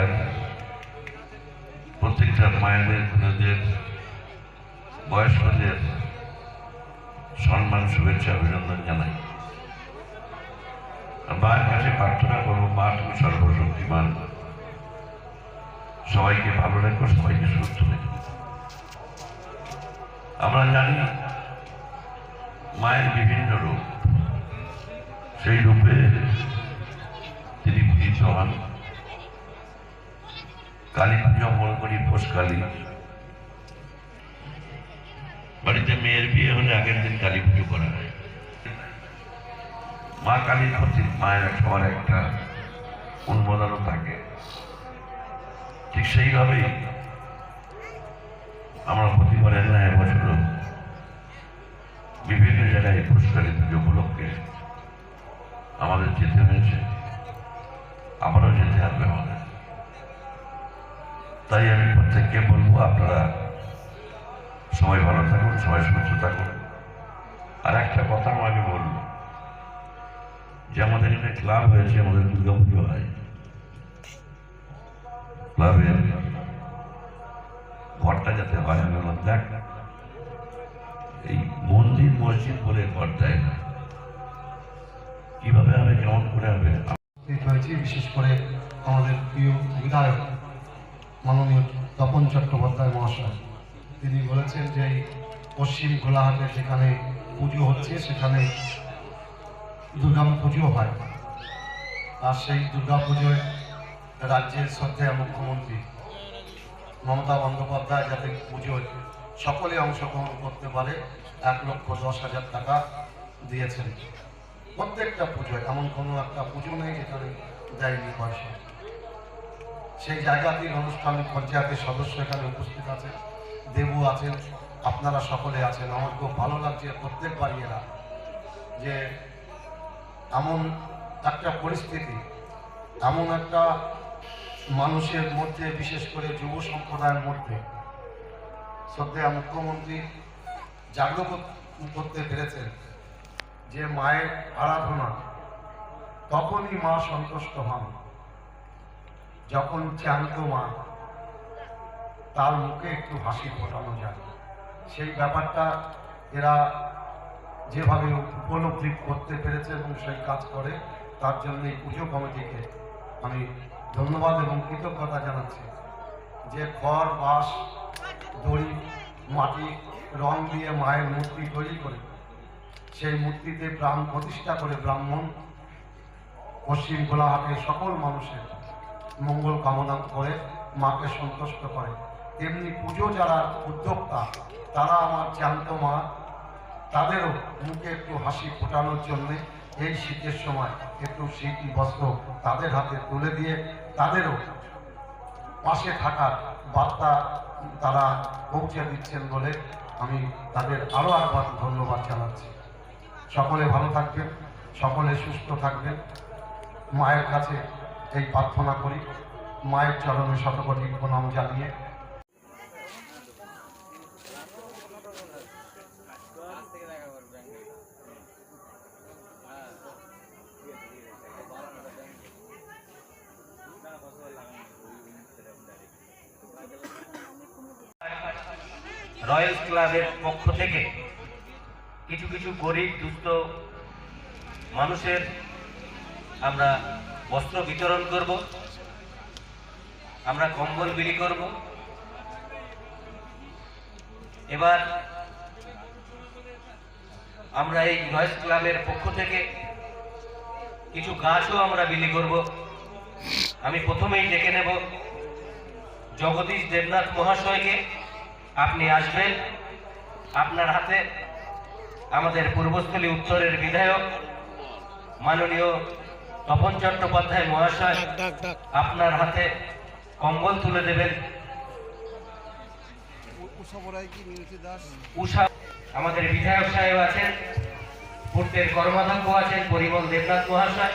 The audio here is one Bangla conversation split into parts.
এই প্রত্যেকটা মায়েদের, বোনদের, বয়স্কদের সম্মান, শুভেচ্ছা, অভিনন্দন জানাই। মায়ের কাছে প্রার্থনা করব, মা তুমি সর্বশক্তিমান। সবাইকে ভালো রেখো, সবাইকে সুস্থ রেখো। আমরা জানি মায়ের বিভিন্ন রূপ। সেই রূপে তিনি পূজিত হন। কালী পুজো মনে করি পোষ কালী। বাড়িতে মেয়ের বিয়ে হলে আগের দিন কালী পুজো করা হয়। মা কালীর প্রতি মায়ের সবার একটা উন্মোদনও থাকে। ঠিক সেইভাবেই আমরা প্রতিবারের না এবছরও বিভিন্ন জায়গায় পুরস্কারী পুজো উপলক্ষে আমাদের যেতে হয়েছে। আবারও যেতে হবে আমাদের। তাই আমি প্রত্যেককে বলব আপনারা সবাই ভালো থাকুন সবাই সুস্থ থাকুন। আর একটা কথা আমি বলব যে আমাদের এখানে ক্লাব হয়েছে আমাদের দুর্গা পুজো হয়। ক্লাবের ঘরটা যাতে হয় আমি বললাম, দেখ এই মন্দির মসজিদ বলে ঘর দেয় না। কীভাবে হবে কেমন করে হবে? বিশেষ করে আমাদের প্রিয় বিধায়ক মাননীয় তপন চট্টোপাধ্যায় মহাশয়। তিনি বলেছেন যে পশ্চিম গোলাহাটে যেখানে পুজো হচ্ছে, সেখানে দুর্গা পুজো হয়। আর সেই দুর্গা পুজোয় রাজ্যের শ্রদ্ধেয় মুখ্যমন্ত্রী মমতা বন্দ্যোপাধ্যায় যাতে পুজোয় সকলে অংশগ্রহণ করতে পারে, এক লক্ষ দশ হাজার টাকা দিয়েছেন। প্রত্যেকটা পুজোয়, এমন কোনো একটা পুজো নেই যেখানে দেয়নি পয়সা। সেই জায়গাতেই অনুষ্ঠান পঞ্চায়েতের সদস্য এখানে উপস্থিত আছে দেবু আছেন, আপনারা সকলে আছেন। আমার খুব ভালো লাগছে প্রত্যেকবারই এরা, যে এমন একটা পরিস্থিতি, এমন একটা মানুষের মধ্যে, বিশেষ করে যুব সম্প্রদায়ের মধ্যে শ্রদ্ধেয় মুখ্যমন্ত্রী জাগ্রত করতে পেরেছেন, যে মায়ের আরাধনা, তখনই মা সন্তুষ্ট হন। যখন চ্যান্ত মা, তার মুখে একটু হাসি ফোটানো যায়। সেই ব্যাপারটা এরা যেভাবে উপলব্ধি করতে পেরেছে এবং সেই কাজ করে, তার জন্য এই পুজো কমিটিকে আমি ধন্যবাদ এবং কৃতজ্ঞতা জানাচ্ছি যে খড়, বাঁশ, দড়ি, মাটি, রং দিয়ে মায়ের মূর্তি তৈরি করে, সেই মূর্তিতে প্রাণ প্রতিষ্ঠা করে ব্রাহ্মণ, পশ্চিম গোলাহাটের সকল মানুষের মঙ্গল কামনা করে মাকে সন্তুষ্ট করে। তেমনি পুজো যারা উদ্যোক্তা, তারা আমার জ্যান্ত মা, তাদেরও মুখে একটু হাসি ফোটানোর জন্যে এই শীতের সময় একটু শীত বস্ত্র তাদের হাতে তুলে দিয়ে তাদেরও পাশে থাকার বার্তা তারা পৌঁছে দিচ্ছেন বলে আমি তাদের আরও একবার ধন্যবাদ জানাচ্ছি। সকলে ভালো থাকবেন, সকলে সুস্থ থাকবেন। মায়ের কাছে এই প্রার্থনা করি, মায়ের চরণে শতকোটি প্রণাম জানিয়ে। রয়্যাল ক্লাবের পক্ষ থেকে কিছু কিছু গরিব, দুস্থ মানুষের আমরা বস্ত্র বিতরণ করব। আমরা কম্বল বিলি করব। এবার আমরা এই রয়্যাল ক্লাবের পক্ষ থেকে কিছু গাছও আমরা বিলি করব। আমি প্রথমেই ডেকে নেব জগদীশ দেবনাথ মহাশয়কে। আপনি আসবেন। আপনার হাতে আমাদের পূর্বস্থলী উত্তরের বিধায়ক, মাননীয় তপন চট্টোপাধ্যায় মহাশয় আপনার হাতে কম্বল তুলে দেবেন। উষা আমাদের বিধায়ক সাহেব আছেন পূর্বের কর্মাধ্যক্ষ আছেন পরিমল দেবনাথ মহাশয়।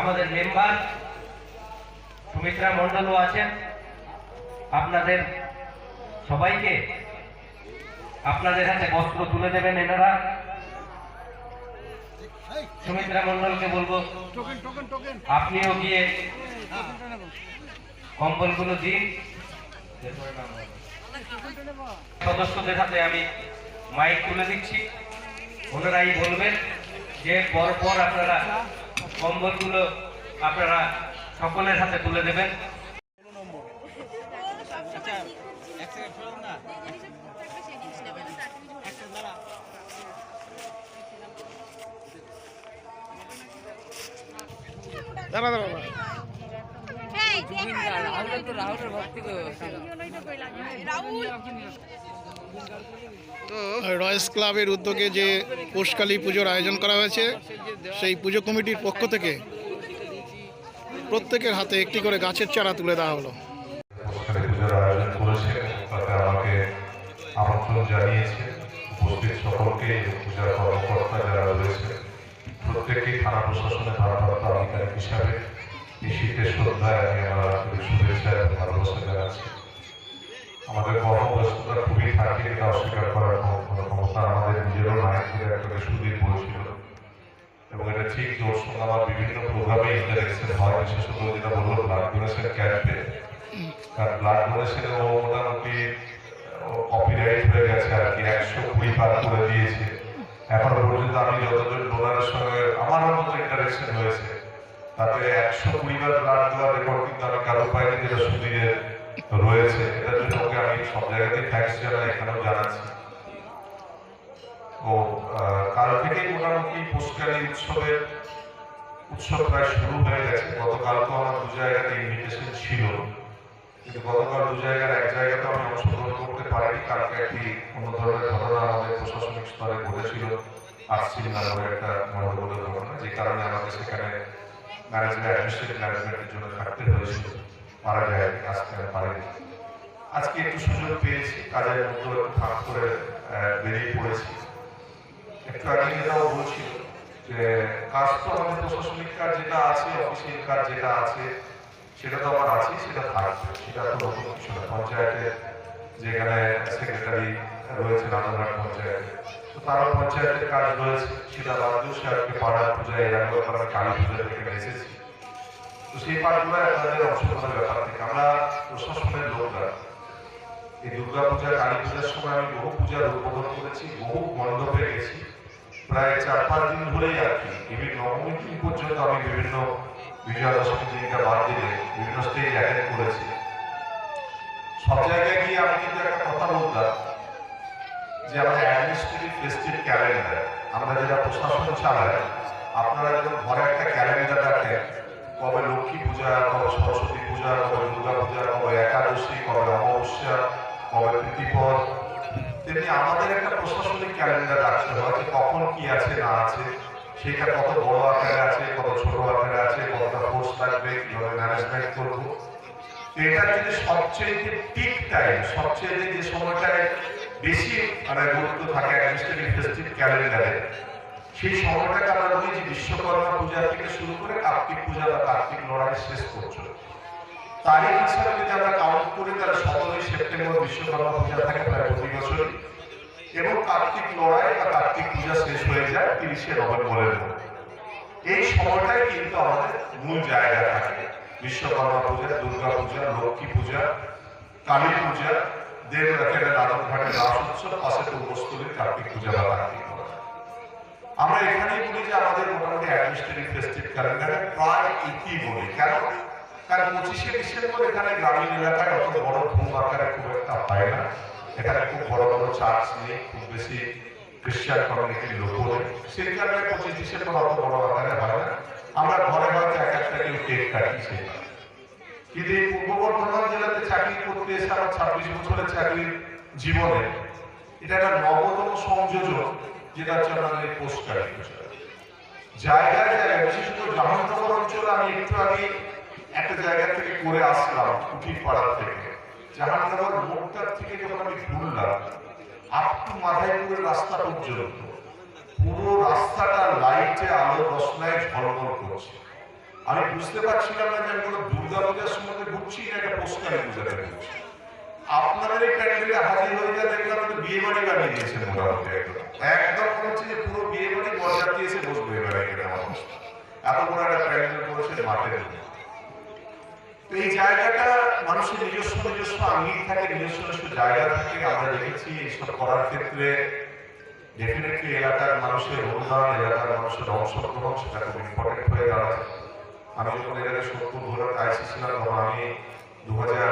আমাদের মেম্বার সুমিত্রা মণ্ডলও আছেন। আপনাদের সবাইকে আপনাদের হাতে বস্ত্র তুলে দেবেন এনারা। সুমিত্রা মন্ডলকে বলব। আপনিও গিয়ে কম্বলগুলো দিন। সদস্যদের হাতে আমি মাইক তুলে দিচ্ছি। ওনারাই বলবেন যে পরপর আপনারা কম্বলগুলো আপনারা সকলের হাতে তুলে দেবেন। দাঁড়া দাঁড়া। রয়্যালস ক্লাবের উদ্যোগে যে পোষকালী পুজোর আয়োজন করা হয়েছে সেই পুজো কমিটির পক্ষ থেকে প্রত্যেকের হাতে একটি করে গাছের চারা তুলে দেওয়া হলো আমন্ত্রণ জানিয়েছে উপস্থিত সকলকে পূজার কর্মকর্তা যারা রয়েছে প্রত্যেকেই থানা প্রশাসনের ভারপ্রাপ্ত আধিকারিক হিসাবে এই শীতের শ্রদ্ধায় আমি আমার শুভেচ্ছা এবং ভালোবাসা জানাচ্ছি আমাদের কর্মব্যস্ততা খুবই থাকে এটা অস্বীকার করার ক্ষমতা আমাদের নিজেরও নাই বলে একটা সুদীর বলছিল। এবং এটা ঠিক যে সঙ্গে আমার বিভিন্ন প্রোগ্রামে ইন্টারেকশন হয়, বিশেষত যেটা বলল ব্লাড ডোনেশন ক্যাম্পে তার ব্লাড ডোনেশনে ও মোটামুটি কপিরাইট হয়ে গেছে আর কি, একশো কুড়ি পার করে দিয়েছে। এখনও পর্যন্ত আমি যতজন ডোনারের সঙ্গে, আমার মতো ইন্টারেকশন হয়েছে। তাতে একশো কুড়ি বার ব্লাড দেওয়ার রেকর্ড কিন্তু আমি কারও পাইনি যেটা সুদিনের রয়েছে, এটার জন্য ওকে আমি সব জায়গাতেই থ্যাংকস জানাই, এখানেও জানাচ্ছি। ও কাল থেকেই মোটামুটি পুষ্কারী উৎসবের উৎসব প্রায় শুরু হয়ে গেছে। গতকাল তো আমার দু জায়গাতে ইনভিটেশন ছিল, কিন্তু গতকাল দু জায়গার এক জায়গাতে আমি অংশগ্রহণ করতে পারিনি। কালকে একটি অন্য ধরনের ঘটনা আমাদের প্রশাসনিক স্তরে ঘটেছিল। আসছিল নামে একটা গণ্ডগোলের ঘটনা, যে কারণে আমাকে সেখানে ম্যানেজমেন্ট অ্যাডমিনিস্ট্রেটিভ ম্যানেজমেন্টের জন্য থাকতে হয়েছিল। পারা যায় আমি পারিনি আজকে একটু সুযোগ পেয়েছি, কাজের মধ্যে ফাঁক করে বেরিয়ে পড়েছি। একটু আগে যেটাও বলছিল যে, কাজ তো আমাদের প্রশাসনিক কাজ যেটা আছে অফিসিয়াল কাজ যেটা আছে, সেটা তো আমার আছে সেটা থাকবে সেটা তো নতুন কিছু না। পঞ্চায়েতে যেখানে সেক্রেটারি রয়েছে রানাঘাট পঞ্চায়েতে তারও পঞ্চায়েতের কাজ রয়েছে, সেটা বাদ দিয়েও সে পূজায় এর আমরা কালী পূজা থেকে এসেছি তো সেই পাঠগুলো আপনাদের অংশগ্রহণের ব্যাপার থেকে আমরা প্রশাসনের লোকরা। এই দুর্গা কালী পূজার সময় আমি বহু পূজার উদ্বোধন করেছি, বহু মণ্ডপে গেছি। প্রায় চার পাঁচ দিন ধরেই আর কি। ইভেন নবমী দিন পর্যন্ত আমি বিভিন্ন বিজয়া দশমী দিনটা বাদ দিলে বিভিন্ন স্টেজ অ্যাটেন্ড করেছি। সব জায়গায় গিয়ে আমি কিন্তু একটা কথা বলতাম যে আমাদের অ্যাডমিনিস্ট্রেটিভ ফেস্টিভ ক্যালেন্ডার আমরা যেটা প্রশাসন চালাই আপনারা যখন ঘরে একটা ক্যালেন্ডার রাখেন, কবে লক্ষ্মী পূজা, কবে সরস্বতী পূজা, কবে দুর্গা পূজা, কবে একাদশী, কবে অমাবস্যা, কবে প্রীতিপদ, তেমনি আমাদের একটা প্রশাসনিক ক্যালেন্ডার রাখতে হয় যে কখন কি আছে, না আছে, সেটা কত বড় আকারে আছে, কত ছোট আকারে আছে, কতটা ফোর্স লাগবে, কীভাবে ম্যানেজমেন্ট করব। এটা যদি সবচেয়ে পিক টাইম সবচেয়ে যে সময়টায় বেশি মানে গুরুত্ব থাকে অ্যাডমিনিস্ট্রেটিভ ফেস্টিভ ক্যালেন্ডারে। সেই সময়টাকে আমরা বলি যে বিশ্বকর্মা পূজা থেকে শুরু করে কার্তিক পূজা বা কার্তিক লড়াই শেষ পর্যন্ত। তারিখ হিসাবে যদি আমরা কাউন্ট করি, তাহলে সতেরোই সেপ্টেম্বর বিশ্বকর্মা পূজা থাকে প্রায় প্রতি বছর এবং কার্তিক লড়াই বা কার্তিক পূজা শেষ হয়ে যায় তিরিশে নভেম্বরের মধ্যে। এই সময়টাই কিন্তু আমাদের মূল জায়গা থাকে। বিশ্বকর্মা পূজা, দুর্গা পূজা, লক্ষ্মী পূজা, কালী পূজা এখানে রাধন ঘাটে রাস উৎসব পাশে পূর্বস্থলীর কার্তিক পূজা বা কার্তিক আমরা এখানেই বলি যে আমাদের মোটামুটি অ্যাডমিনিস্ট্রেটিভ ফেস্টিভ ক্যালেন্ডারে প্রায় একই বলি। কেন? কারণ পঁচিশে ডিসেম্বর এখানে গ্রামীণ এলাকায় অত বড় ধুম আকারে খুব একটা হয় না। এখানে খুব বড় বড় চার্চ নেই, খুব বেশি খ্রিস্টান কমিউনিটির লোক নেই। সেই কারণে পঁচিশ ডিসেম্বর অত বড় আকারে হয় না। আমরা ঘরে হয়তো এক একটা কেউ কেক কাটি কিন্তু এই পূর্ব বর্ধমান জেলাতে চাকরি করতে এসে আমার ছাব্বিশ বছরের চাকরির জীবনে এটা একটা নবতম সংযোজন যেটা হচ্ছে আমাদের কার্ড জায়গায় জায়গায়, বিশেষত জাহাননগর অঞ্চলে আমি একটু আগে একটা জায়গা থেকে করে আসলাম কুটির পাড়ার থেকে। জাহাননগর মোড়টার থেকে যখন আমি ঘুরলাম, আপ টু মাধাইপুরের রাস্তা পর্যন্ত পুরো রাস্তাটা লাইটে আলো রসনায় ঝলমল করছে। আমি বুঝতে পারছিলাম না যে আমি কোনো দুর্গা পূজার সময় ঘুরছি না একটা পোস্টারে পূজাতে ঘুরছি আপনাদের এই প্যান্ডেলে হাজির হয়ে যা দেখলাম তো বিয়ে বাড়ি বানিয়ে দিয়েছে মোটামুটি একদম। মনে হচ্ছে যে পুরো বিয়ে বাড়ি বরযাত্রী এসে বসবে এবারে নেওয়া হয় এত বড় একটা প্যান্ডেল করেছে মাঠের তো এই জায়গাটা মানুষের নিজস্ব নিজস্ব আঙ্গিক থাকে, নিজস্ব নিজস্ব জায়গা থাকে। আমরা দেখেছি এইসব করার ক্ষেত্রে ডেফিনেটলি এলাকার মানুষের অনুদান এলাকার মানুষের অংশগ্রহণ, সেটা খুব ইম্পর্টেন্ট হয়ে দাঁড়াচ্ছে। আমি যখন এলাকায় সত্তর ঘোরার আইসি ছিলাম তখন আমি দু হাজার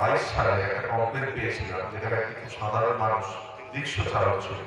বাইশ সালে একটা কমপ্লেন পেয়েছিলাম, যেখানে সাধারণ মানুষ রিক্সা চালক ছিল।